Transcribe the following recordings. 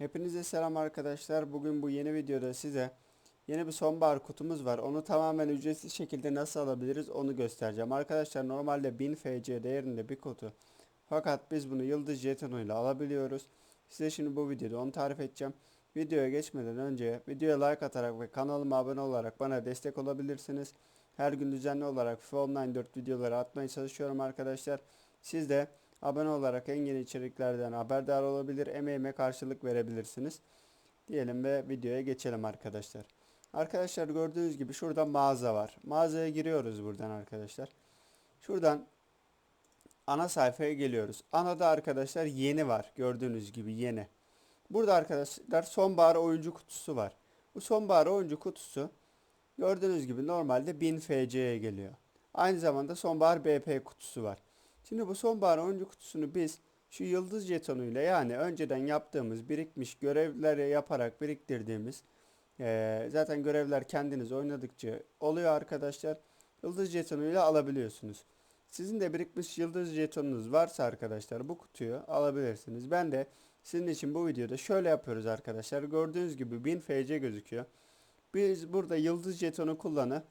Hepinize selam arkadaşlar. Bugün bu yeni videoda size yeni bir sonbahar kutumuz var. Onu tamamen ücretsiz şekilde nasıl alabiliriz onu göstereceğim. Arkadaşlar normalde 1000 FC değerinde bir kutu. Fakat biz bunu yıldız jetonuyla alabiliyoruz. Size şimdi bu videoda onu tarif edeceğim. Videoya geçmeden önce videoya like atarak ve kanalıma abone olarak bana destek olabilirsiniz. Her gün düzenli olarak FIFA Online 4 videoları atmaya çalışıyorum arkadaşlar. Siz de abone olarak en yeni içeriklerden haberdar olabilir, emeğime karşılık verebilirsiniz. Diyelim ve videoya geçelim arkadaşlar. Arkadaşlar gördüğünüz gibi şurada mağaza var. Mağazaya giriyoruz buradan arkadaşlar. Şuradan ana sayfaya geliyoruz. Anada arkadaşlar yeni var. Gördüğünüz gibi yeni. Burada arkadaşlar sonbahar oyuncu kutusu var. Bu sonbahar oyuncu kutusu gördüğünüz gibi normalde 1000 FC'ye geliyor. Aynı zamanda sonbahar BP kutusu var. Şimdi bu sonbahar oyuncu kutusunu biz şu yıldız jetonuyla yani önceden yaptığımız birikmiş görevleri yaparak biriktirdiğimiz eee, zaten görevler kendiniz oynadıkça oluyor arkadaşlar. Yıldız jetonuyla alabiliyorsunuz. Sizin de birikmiş yıldız jetonunuz varsa arkadaşlar bu kutuyu alabilirsiniz. Ben de sizin için bu videoda şöyle yapıyoruz arkadaşlar. Gördüğünüz gibi 1000 FC gözüküyor. Biz burada yıldız jetonu kullanıp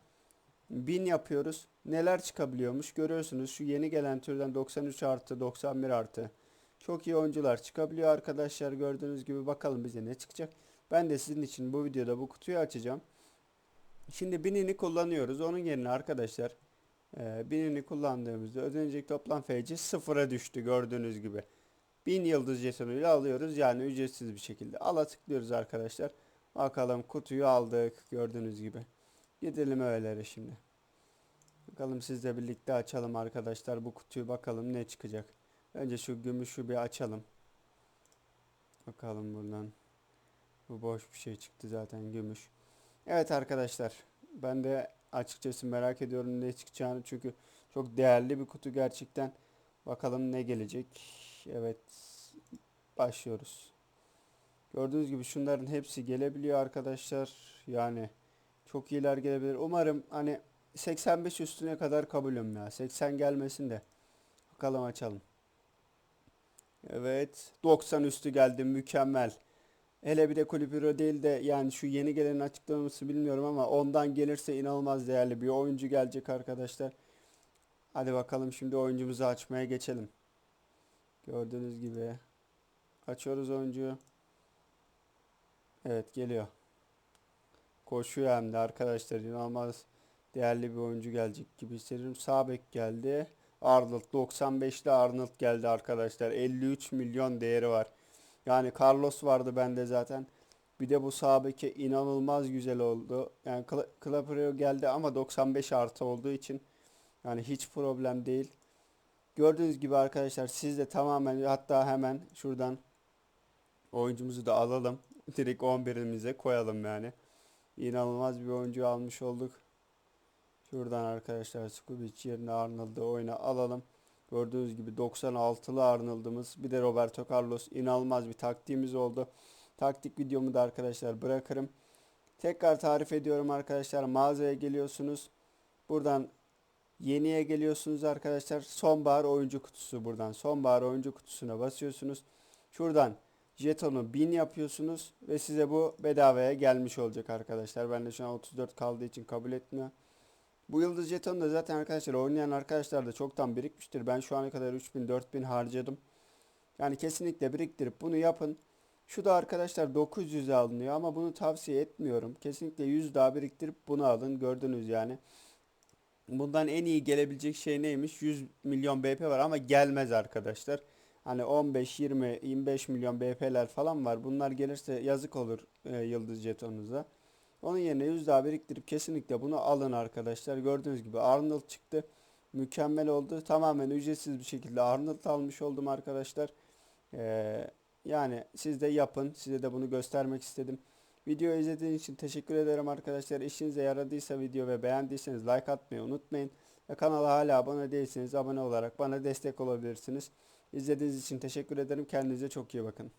1000 yapıyoruz. Neler çıkabiliyormuş görüyorsunuz. Şu yeni gelen türden 93 artı 91 artı. Çok iyi oyuncular çıkabiliyor arkadaşlar. Gördüğünüz gibi bakalım bize ne çıkacak. Ben de sizin için bu videoda bu kutuyu açacağım. Şimdi 1000'ini kullanıyoruz. Onun yerine arkadaşlar e, 1000'ini kullandığımızda ödenecek toplam FC sıfıra düştü gördüğünüz gibi. 1000 yıldız jetonuyla alıyoruz. Yani ücretsiz bir şekilde. Ala tıklıyoruz arkadaşlar. Bakalım kutuyu aldık gördüğünüz gibi. Gidelim öylere şimdi. Bakalım sizle birlikte açalım arkadaşlar bu kutuyu bakalım ne çıkacak. Önce şu gümüşü bir açalım. Bakalım buradan. Bu boş bir şey çıktı zaten gümüş. Evet arkadaşlar ben de açıkçası merak ediyorum ne çıkacağını çünkü çok değerli bir kutu gerçekten. Bakalım ne gelecek. Evet başlıyoruz. Gördüğünüz gibi şunların hepsi gelebiliyor arkadaşlar. Yani çok iyiler gelebilir. Umarım hani 85 üstüne kadar kabulüm ya. 80 gelmesin de. Bakalım açalım. Evet. 90 üstü geldi. Mükemmel. Hele bir de Kulübüro değil de yani şu yeni gelenin açıklaması bilmiyorum ama ondan gelirse inanılmaz değerli bir oyuncu gelecek arkadaşlar. Hadi bakalım şimdi oyuncumuzu açmaya geçelim. Gördüğünüz gibi. Açıyoruz oyuncuyu. Evet geliyor. Koşuyor hem de arkadaşlar inanılmaz değerli bir oyuncu gelecek gibi hissediyorum. Sağ bek geldi. Arnold 95'li Arnold geldi arkadaşlar. 53 milyon değeri var. Yani Carlos vardı bende zaten. Bir de bu sağ beke inanılmaz güzel oldu. Yani Cla- Claprio geldi ama 95 artı olduğu için yani hiç problem değil. Gördüğünüz gibi arkadaşlar siz de tamamen hatta hemen şuradan oyuncumuzu da alalım. Direkt 11'imize koyalım yani. İnanılmaz bir oyuncu almış olduk. Şuradan arkadaşlar Skubic yerine Arnold'u oyuna alalım. Gördüğünüz gibi 96'lı Arnold'umuz. Bir de Roberto Carlos inanılmaz bir taktiğimiz oldu. Taktik videomu da arkadaşlar bırakırım. Tekrar tarif ediyorum arkadaşlar. Mağazaya geliyorsunuz. Buradan yeniye geliyorsunuz arkadaşlar. Sonbahar oyuncu kutusu buradan. Sonbahar oyuncu kutusuna basıyorsunuz. Şuradan jetonu 1000 yapıyorsunuz ve size bu bedavaya gelmiş olacak arkadaşlar. Ben de şu an 34 kaldığı için kabul etmiyor. Bu yıldız jetonu da zaten arkadaşlar oynayan arkadaşlar da çoktan birikmiştir. Ben şu ana kadar 3000 4000 harcadım. Yani kesinlikle biriktirip bunu yapın. Şu da arkadaşlar 900'e alınıyor ama bunu tavsiye etmiyorum. Kesinlikle 100 daha biriktirip bunu alın. Gördünüz yani. Bundan en iyi gelebilecek şey neymiş? 100 milyon BP var ama gelmez arkadaşlar. Hani 15, 20, 25 milyon BP'ler falan var. Bunlar gelirse yazık olur e, yıldız jetonunuza. Onun yerine 100 daha biriktirip kesinlikle bunu alın arkadaşlar. Gördüğünüz gibi Arnold çıktı. Mükemmel oldu. Tamamen ücretsiz bir şekilde Arnold almış oldum arkadaşlar. Ee, yani siz de yapın. Size de bunu göstermek istedim. Video izlediğiniz için teşekkür ederim arkadaşlar. İşinize yaradıysa video ve beğendiyseniz like atmayı unutmayın. Ve kanala hala abone değilseniz abone olarak bana destek olabilirsiniz. İzlediğiniz için teşekkür ederim. Kendinize çok iyi bakın.